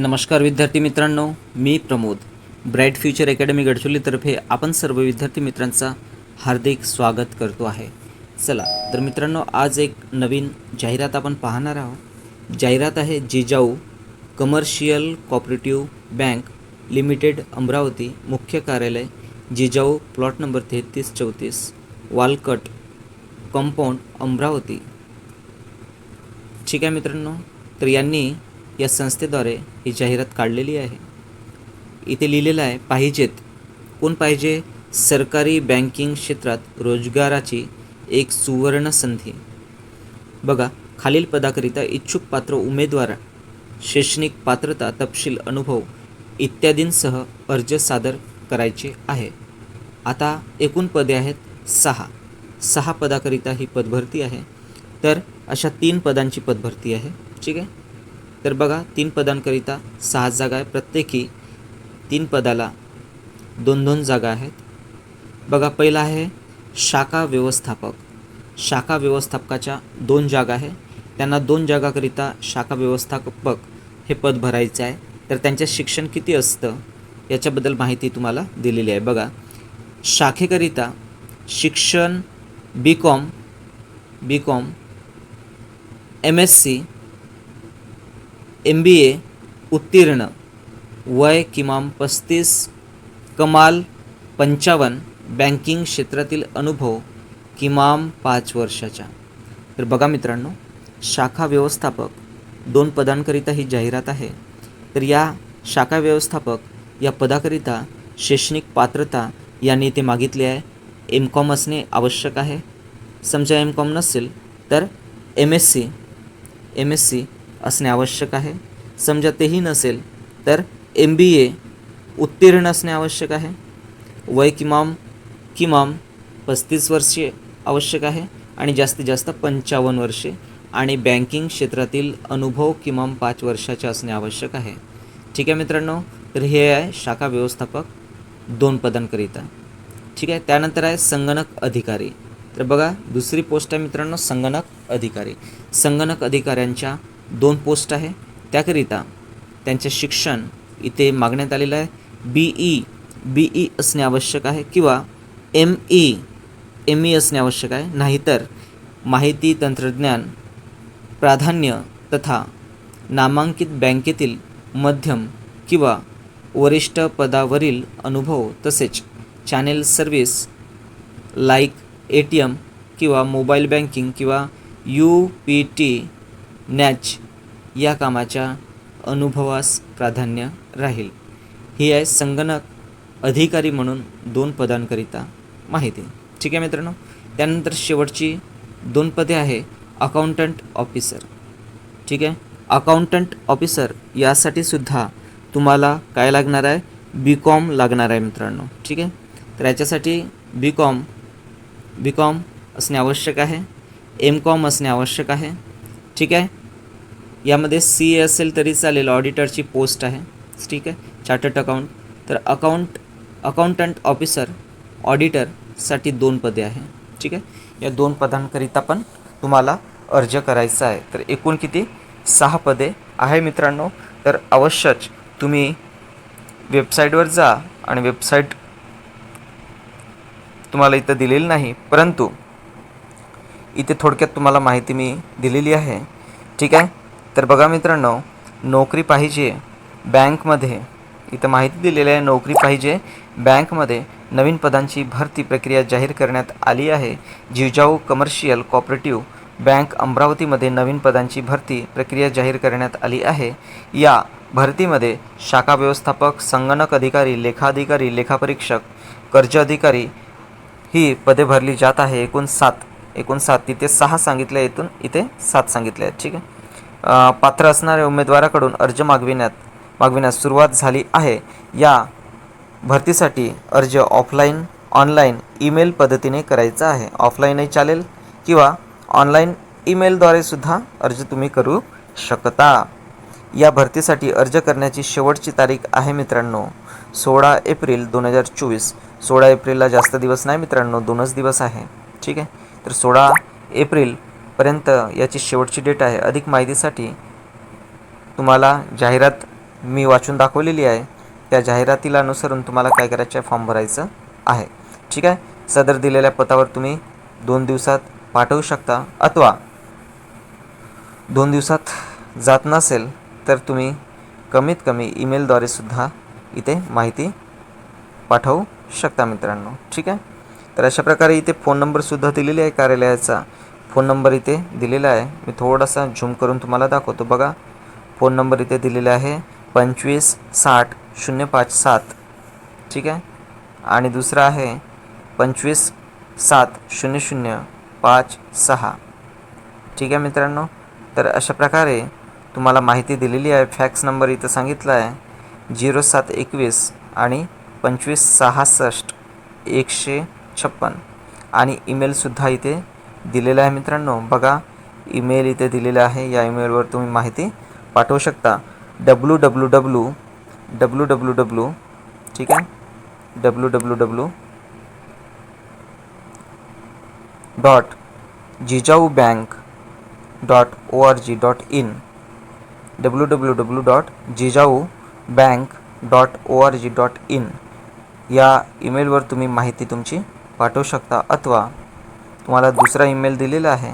नमस्कार विद्यार्थी मित्रांनो मी प्रमोद. ब्राईट फ्युचर अकॅडमी गडचिरोलीतर्फे आपण सर्व विद्यार्थी मित्रांचा हार्दिक स्वागत करतो आहे. चला तर मित्रांनो आज एक नवीन जाहिरात आपण पाहणार आहोत. जाहिरात आहे Jijau commercial cooperative bank limited Amravati मुख्य कार्यालय जिजाऊ प्लॉट नंबर तेहतीस चौतीस वालकट कंपाऊंड अमरावती. ठीक आहे मित्रांनो तर यांनी या संस्थेद्वारे ही जाहिरात काढलेली आहे. इथे लिहिलेलं आहे पाहिजेत. कोण पाहिजे? सरकारी बँकिंग क्षेत्रात रोजगाराची एक सुवर्ण संधी. बघा खालील पदाकरिता इच्छुक पात्र उमेदवार शैक्षणिक पात्रता तपशील अनुभव इत्यादींसह अर्ज सादर करायचे आहे. आता एकूण पदे आहेत सहा. सहा पदाकरिता ही पदभरती आहे. तर अशा तीन पदांची पदभरती आहे. ठीक आहे? तर बघा तीन पदांकरिता सहा जागा आहे. प्रत्येकी तीन पदाला दोन दोन जागा आहेत. बघा पहिला आहे शाखा व्यवस्थापक. शाखा व्यवस्थापकाच्या दोन जागा आहे. त्यांना दोन जागाकरिता शाखा व्यवस्थापक हे पद भरायचं आहे. तर त्यांचे शिक्षण किती असतं याच्याबद्दल माहिती तुम्हाला दिलेली आहे. बघा शाखेकरिता शिक्षण B com B com M S C M B A उत्तीर्ण वय किमान पस्तीस कमाल पंचावन्न बँकिंग क्षेत्रातील अनुभव किमान पाच वर्षाचा तर बघा मित्रांनो शाखा व्यवस्थापक दोन पदांकरिता ही जाहिरात आहे. तर या शाखा व्यवस्थापक या पदाकरिता शैक्षणिक पात्रता यांनी ते मागितले आहे. एम कॉम असणे आवश्यक आहे. समजा एम कॉम नसेल तर M S C M S C असणे आवश्यक आहे. समजा तेही नसेल तर एम बी ए उत्तीर्ण असणे आवश्यक आहे. वय किमान किमान पस्तीस वर्षे आवश्यक आहे आणि जास्तीत जास्त पंचावन्न वर्षे आणि बँकिंग क्षेत्रातील अनुभव किमान पाच वर्षाचे असणे आवश्यक आहे. ठीक आहे मित्रांनो तर हे आहे शाखा व्यवस्थापक दोन पदांकरिता. ठीक आहे त्यानंतर आहे संगणक अधिकारी. तर बघा दुसरी पोस्ट आहे मित्रांनो संगणक अधिकारी. संगणक अधिकाऱ्यांच्या दोन पोस्ट आहे. त्याकरिता त्यांचे शिक्षण इथे मागण्यात आलेलं आहे. बी ई बी ई असणे आवश्यक आहे किंवा एम ई एम ई असणे आवश्यक आहे. नाहीतर माहिती तंत्रज्ञान प्राधान्य तथा नामांकित बँकेतील मध्यम किंवा वरिष्ठ पदावरील अनुभव तसेच channel service like A T M किंवा मोबाईल बँकिंग किंवा यू पी टी नॅच या कामाच्या अनुभवास प्राधान्य राहील. ही आहे संगणक अधिकारी म्हणून दोन पदांकरिता माहिती. ठीक आहे मित्रांनो? त्यानंतर शेवटची दोन पदे आहे अकाउंटंट ऑफिसर ठीक आहे? अकाउंटंट ऑफिसर यासाठी सुद्धा तुम्हाला काय लागणार आहे? बी कॉम लागणार आहे मित्रांनो. ठीक आहे? तर याच्यासाठी बी कॉम बी कॉम असणे आवश्यक आहे. एम कॉम असणे आवश्यक आहे. ठीक आहे? यामध्ये सी ए असेल तरी चालेल ऑडिटरची पोस्ट आहे. ठीक आहे? चार्टर्ड अकाउंट तर अकाउंट अकाउंटंट ऑफिसर ऑडिटरसाठी दोन पदे आहे. ठीक आहे? या दोन पदांकरिता पण तुम्हाला अर्ज करायचा आहे. तर एकूण किती? सहा पदे आहे मित्रांनो. तर अवश्यच तुम्ही वेबसाईटवर जा आणि वेबसाईट तुम्हाला इथं दिलेली नाही परंतु इथे थोडक्यात तुम्हाला माहिती मी दिलेली आहे. ठीक आहे? तर बघा मित्रांनो नोकरी पाहिजे बँकमध्ये. इथं माहिती दिलेली आहे नोकरी पाहिजे बँकमध्ये. नवीन पदांची भरती प्रक्रिया जाहीर करण्यात आली आहे. जिवजाऊ कमर्शियल कॉपरेटिव्ह बँक अमरावतीमध्ये नवीन पदांची भरती प्रक्रिया जाहीर करण्यात आली आहे. या भरतीमध्ये शाखा व्यवस्थापक संगणक अधिकारी लेखाधिकारी लेखापरीक्षक कर्ज अधिकारी ही पदे भरली जात आहे. एकूण सात एकूण सात तिथे सहा सांगितले इथून इथे सात सांगितले आहेत. ठीक आहे? पात्र असणाऱ्या उमेदवाराकडून अर्ज मागविण्यात मागविण्यास सुरुवात झाली आहे. या भरतीसाठी अर्ज ऑफलाईन ऑनलाईन ईमेल पद्धतीने करायचा आहे. ऑफलाईनही चालेल किंवा ऑनलाईन ईमेलद्वारे सुद्धा अर्ज तुम्ही करू शकता. या भरतीसाठी अर्ज करण्याची शेवटची तारीख आहे मित्रांनो सोळा एप्रिल दोन हजार चोवीस. सोळा एप्रिलला जास्त दिवस नाही मित्रांनो दोनच दिवस आहे. ठीक आहे? तर सोळा एप्रिल पर्यंत याची शेवटची डेट आहे. अधिक माहितीसाठी तुम्हाला जाहिरात मी वाचून दाखवलेली आहे. त्या जाहिरातीला अनुसरून तुम्हाला काय करायचं आहे? फॉर्म भरायचं आहे. ठीक आहे? सदर दिलेल्या पतावर तुम्ही दोन दिवसात पाठवू शकता अथवा दोन दिवसात जात नसेल तर तुम्ही कमीत कमी ईमेलद्वारे सुद्धा इथे माहिती पाठवू शकता मित्रांनो. ठीक आहे? तर अशा प्रकारे इथे फोन नंबरसुद्धा दिलेली आहे कार्यालयाचा. फोन नंबर इथे दिलेला आहे. मी थोडासा झूम करून तुम्हाला दाखवतो. बघा फोन नंबर इथे दिलेला आहे पंचवीस साठ शून्य पाच सात. ठीक आहे? आणि दुसरा आहे पंचवीस सात शून्य शून्य पाच सहा. ठीक आहे मित्रांनो? तर अशा प्रकारे तुम्हाला माहिती दिलेली आहे. फॅक्स नंबर इथं सांगितला आहे. झिरो सात एकवीस आणि पंचवीस सहासष्ट एकशे छप्पन. आणि ईमेलसुद्धा इथे दिलेला आहे मित्रांनो. बघा ईमेल इथे दिलेला आहे. या ईमेलवर तुम्ही माहिती पाठवू शकता. W W W W W W ठीक आहे? W W W dot Jijau bank dot O R G dot in W W W dot Jijau bank dot O R G dot in या ईमेलवर तुम्ही माहिती तुमची पाठवू शकता. अथवा तुम्हाला दुसरा ईमेल दिलेला आहे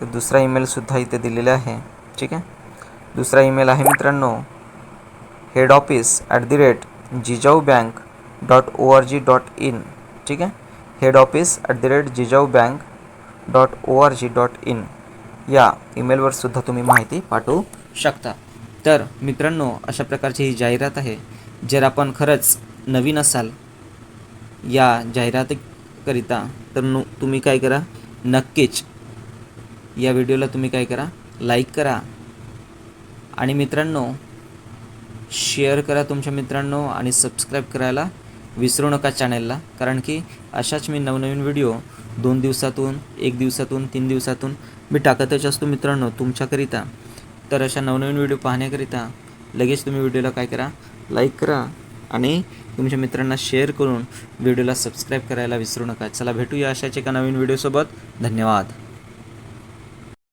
तर दुसरा ईमेलसुद्धा इथे दिलेला आहे. ठीक आहे? दुसरा ईमेल आहे मित्रांनो head office at the rate Jijau bank dot O R G dot in ठीक आहे? Head office at the rate Jijau bank dot O R G dot in या ईमेलवर सुद्धा तुम्ही माहिती पाठवू शकता. तर मित्रांनो अशा प्रकारची ही जाहिरात आहे. जर आपण खरंच नवीन असाल या जाहिराती करिता तर नु तुम्ही काय करा? नक्कीच या व्हिडिओला तुम्ही काय करा? लाईक करा. आणि मित्रांनो शेअर करा तुमच्या मित्रांनो आणि सबस्क्राईब करायला विसरू नका चॅनलला कारण की अशाच मी नवनवीन व्हिडिओ दोन दिवसातून एक दिवसातून तीन दिवसातून मी टाकतच असतो मित्रांनो तुमच्याकरिता. तर अशा नवनवीन व्हिडिओ पाहण्याकरिता लगेच तुम्ही व्हिडिओला काय करा? लाईक करा. आणि तुमच्या मित्रांना शेअर करून व्हिडिओला सबस्क्राईब करायला विसरू नका. चला भेटूया अशाच एका नवीन व्हिडिओसोबत धन्यवाद.